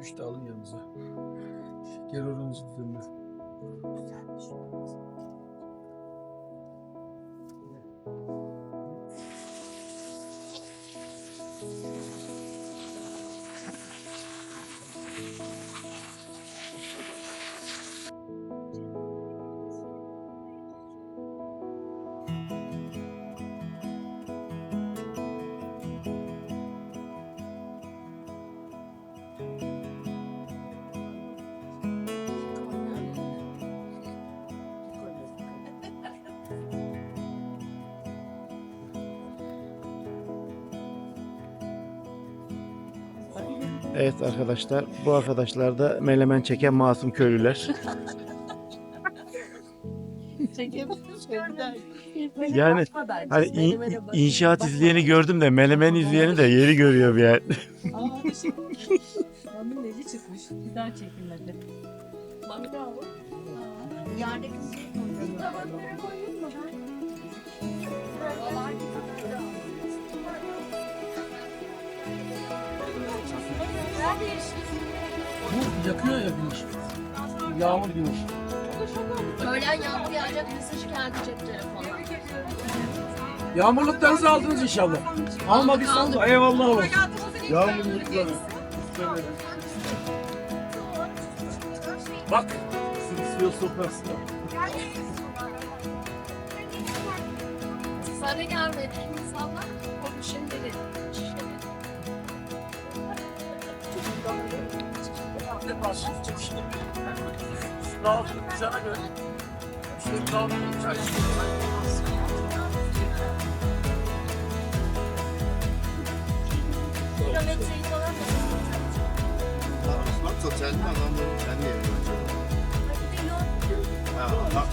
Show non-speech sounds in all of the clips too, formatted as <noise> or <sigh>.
Üç de alın yanınıza. Şeker oranınızı düzenlesin. Güzelmiş. Evet arkadaşlar, bu arkadaşlar da melemen çeken masum köylüler. Yani hani in- inşaat izleyeni gördüm de melemen izleyeni de yeri görüyorum yani. Onun neci çıkmış. Bir daha çekilmedi. Yerdeki Bu yakıyor ya güneş. Yağmur güneş. Öğlen yağmur yağacak mesaj geldi cep telefonuna. Yağmurluklarınızı aldınız inşallah. Almadıysanız da eyvallah olsun. Yağmurlukları. Bak. Sırf sofrası. Sarı gelmedi insanlar. Sağ olsun. Sana göre. Şöyle kaldı. Çay kilometreyi falan Bak sosyal mi adamların kendi evi acaba? Ha, bak.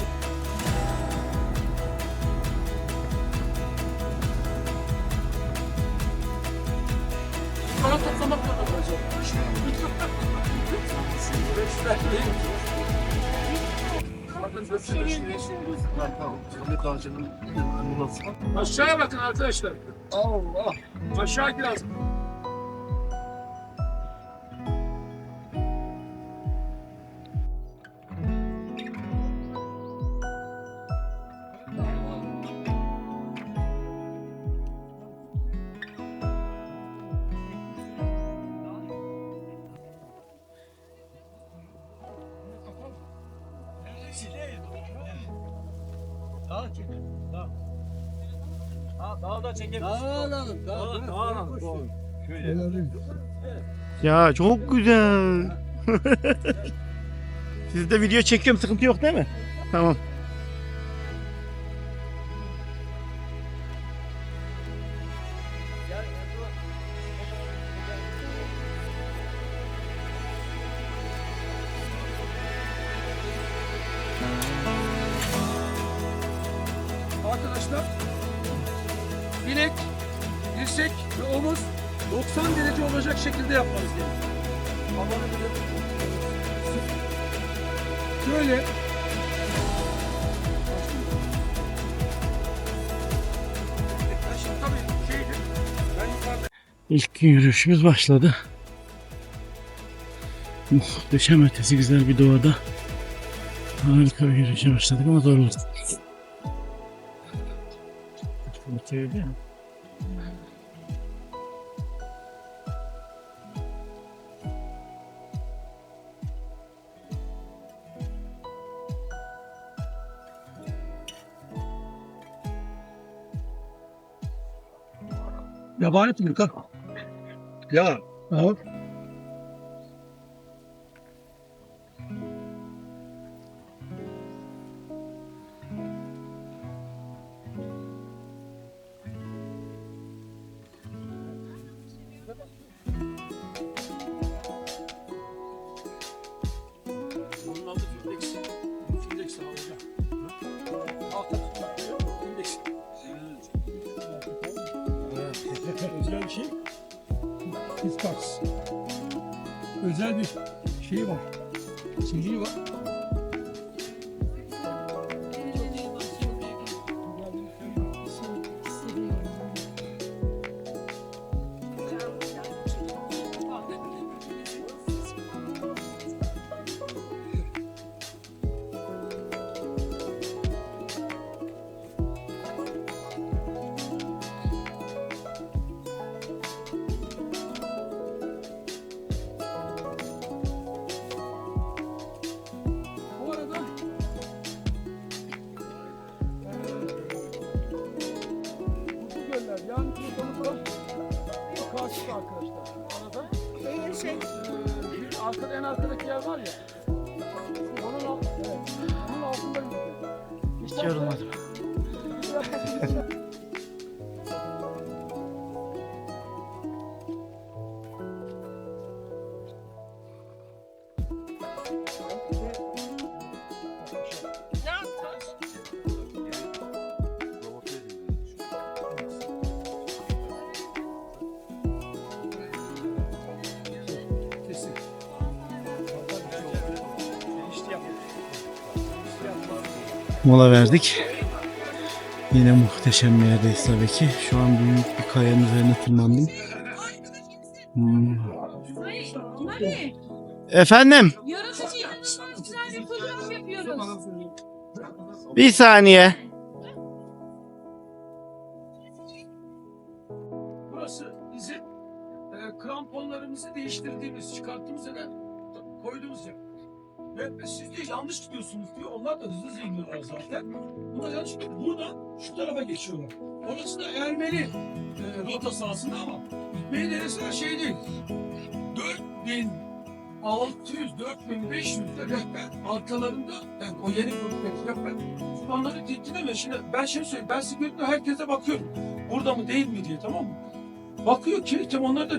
Para toplamak da olacak. Aşağıya bakın arkadaşlar. Allah. Aşağı biraz. Ya çok güzel. <laughs> Sizde video çekiyorum sıkıntı yok değil mi? Tamam. İlk gün yürüyüşümüz başladı. Muhteşem ötesi güzel bir doğada. Harika bir yürüyüşe başladık ama zor oldu. Yabani tümrük ha. Ya. Evet. Simliği var. Bu karşıda arkadaşlar. Arada şey Ee, bir arkada en arkadaki yer var ya. Onun alt, evet. Onun altında gidiyor. Hiç yorulmadım. <laughs> Mola verdik. Yine muhteşem bir yerdeyiz tabii ki. Şu an büyük bir kayanın üzerine tırmandım. Hmm. Efendim bir saniye. Yanlış gidiyor. Buradan şu tarafa geçiyorlar. Orası da Ermeni e, rotası aslında ama gitmeyi deneseler şey değil. 4600, 4500 de rehber arkalarında yani o yeni gruptaki rehber onları dinleme. Şimdi ben şey söyleyeyim. Ben sigarada herkese bakıyorum. Burada mı değil mi diye tamam mı? Bakıyor ki tam onlar da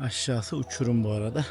Aşağısı uçurum bu arada.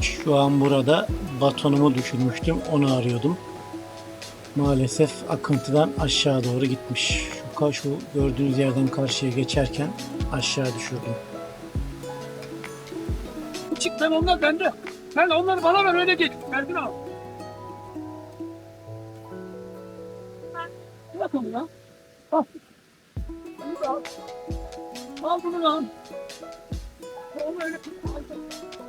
Şu an burada batonumu düşürmüştüm. Onu arıyordum. Maalesef akıntıdan aşağı doğru gitmiş. Şu, şu gördüğünüz yerden karşıya geçerken aşağı düşürdüm. Çık ben onlar bende. Sen onları bana ver öyle geç. Verdin al. Bırak onu lan. Al. Bunu da al. Al bunu lan. Onu öyle al.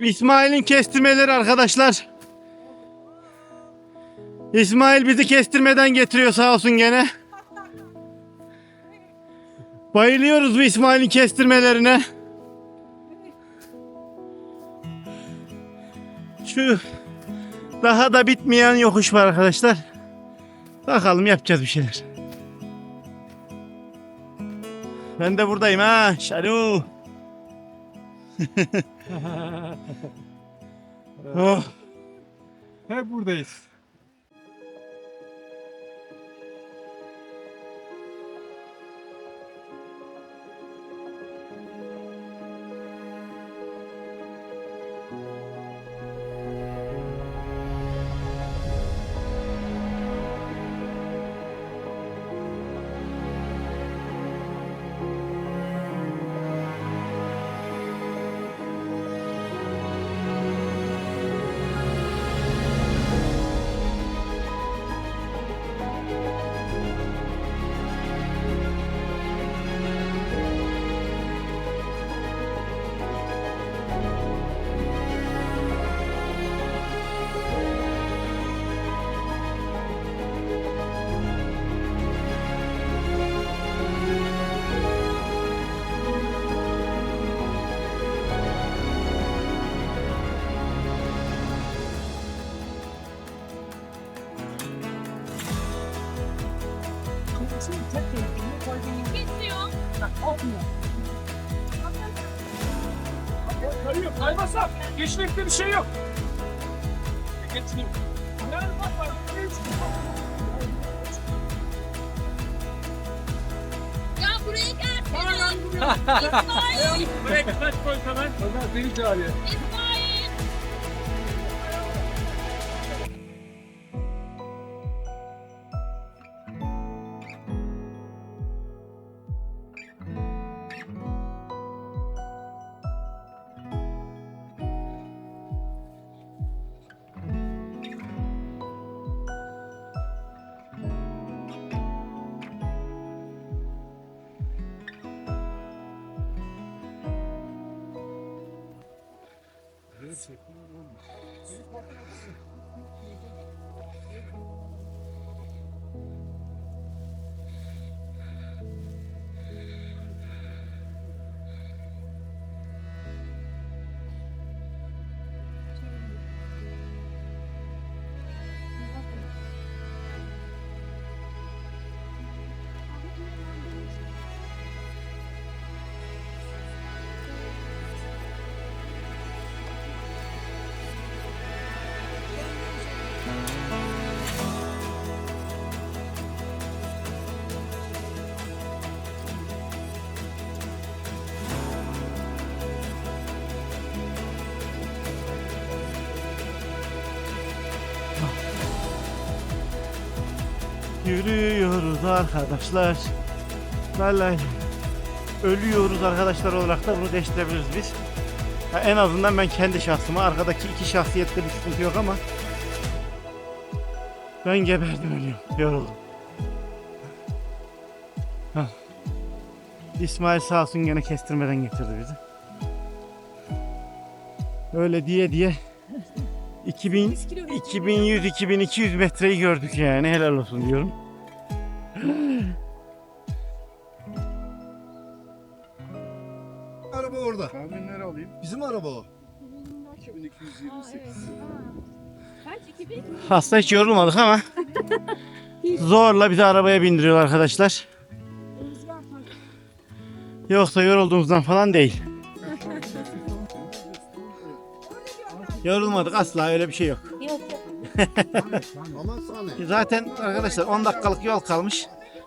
İsmail'in kestirmeleri arkadaşlar. İsmail bizi kestirmeden getiriyor sağ olsun gene. Bayılıyoruz bu İsmail'in kestirmelerine. Şu daha da bitmeyen yokuş var arkadaşlar. Bakalım yapacağız bir şeyler. Ben de buradayım ha. Şalu. <laughs> Hep buradayız. Geçmekte bir şey yok. Geçmeyeyim. Yani bak bak. Ya buraya gelsene. İsmail. Buraya kaç koy hemen. Ömer beni çağırıyor. İsmail. çek. Yürüyoruz arkadaşlar. Vallahi ölüyoruz arkadaşlar olarak da bunu değiştirebiliriz biz. Ha, en azından ben kendi şahsıma arkadaki iki şahsiyette bir sıkıntı yok ama ben geberdim ölüyorum. Yoruldum. İsmail sağ olsun gene kestirmeden getirdi bizi. Öyle diye diye 2000 2100 2200 metreyi gördük yani helal olsun diyorum. 2000? Hasta hiç yorulmadık ama <laughs> zorla bizi arabaya bindiriyor arkadaşlar. Yoksa yorulduğumuzdan falan değil. Yorulmadık asla öyle bir şey yok. <laughs> Zaten arkadaşlar 10 dakikalık yol kalmış.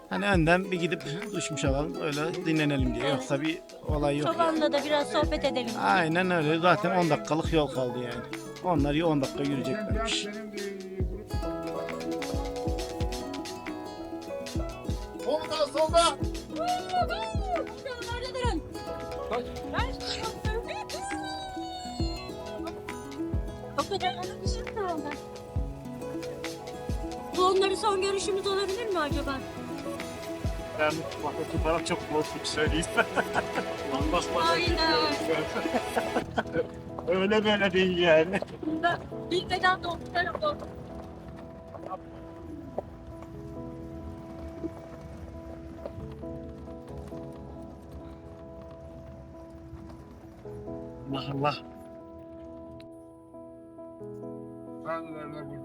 Hani önden bir gidip duşmuş alalım öyle dinlenelim diye. Yoksa bir olay yok. yani. Çobanla da biraz sohbet edelim. Aynen öyle. Zaten 10 dakikalık yol kaldı yani. Onlar 10 dakika yürüyeceklermiş. Son görüşümüz olabilir mi acaba? Ben bakın bana çok bozuk söyleyeyim. <laughs> Aynen. <laughs> öyle böyle değil yani. Bunda bilmeden doktorlarım oldu. Allah Allah. Bazıları da buradan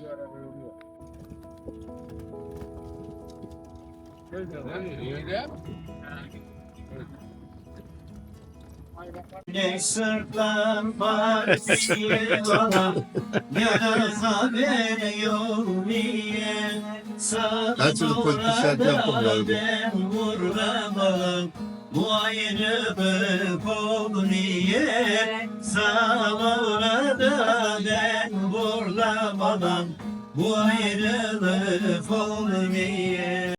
Bir yolu yok. Öyle. Ne sırtlan diye bana Yarın haber yok niye yaptım galiba. Ben vuramadım Bu ayrılık oldu niye Sağlara da ben vuramadım Bu ayrılık oldu niye